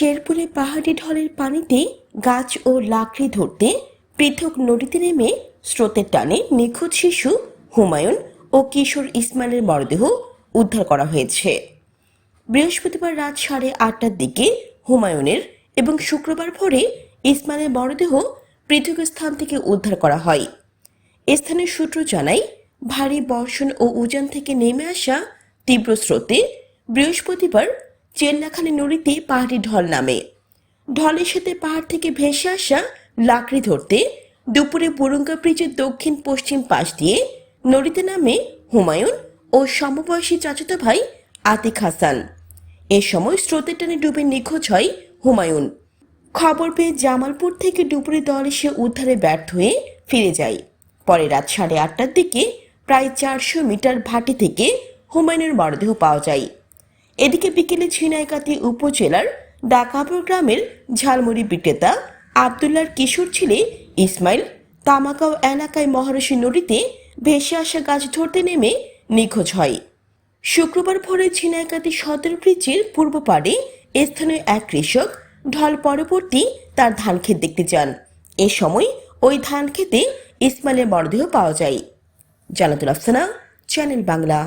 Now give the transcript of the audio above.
শেরপুরে পাহাড়ি ঢলের পানিতে গাছ ও লাকড়ি ধরতে পৃথক নদীতে নেমে স্রোতের টানে নিখোঁজ শিশু হুমায়ুন ও কিশোর ইসমাইলের মরদেহ উদ্ধার করা হয়েছে। বৃহস্পতিবার রাত সাড়ে আটটার দিকে হুমায়ুনের এবং শুক্রবার ভোরে ইসমাইলের মরদেহ পৃথক স্থান থেকে উদ্ধার করা হয়। স্থানীয় সূত্র জানায়, ভারী বর্ষণ ও উজান থেকে নেমে আসা তীব্র স্রোতে বৃহস্পতিবার চেল্লাখালী নদীতে পাহাড়ি ঢল নামে। ঢলের সাথে পাহাড় থেকে ভেসে আসা লাকড়ি ধরতে দুপুরে বুরুঙ্গা ব্রিজের দক্ষিণ পশ্চিম পাশ দিয়ে নদীতে নামে হুমায়ুন ও সমবয়সী চাচাতো ভাই আতিক হাসান। এ সময় স্রোতের টানে ডুবে নিখোঁজ হয় হুমায়ুন। খবর পেয়ে জামালপুর থেকে ডুবুরি দল এসে উদ্ধারে ব্যর্থ হয়ে ফিরে যায়। পরে রাত সাড়ে আটটার দিকে প্রায় চারশো মিটার ভাটি থেকে হুমায়ুনের মরদেহ পাওয়া যায়। এদিকে বিকেলে ঝিনাইগাতি উপজেলার ডাকাপুর গ্রামের ঝালমুড়ি বিক্রেতা আবদুল্লার কিশোর ছেলে ইসমাইল তামাকাও এলাকায় মহারশী নদীতে ভেসে আসা গাছ ধরতে নেমে নিখোঁজ হয়। শুক্রবার ভোরে ঝিনাইগাতি সদর ব্রিজের পূর্ব পাড়ে স্থানীয় এক কৃষক ঢল পরবর্তী তার ধান ক্ষেত দেখতে যান। এ সময় ওই ধান খেতে ইসমাইলের মরদেহ পাওয়া যায়। জানাতুল আফসানা, চ্যানেল বাংলা।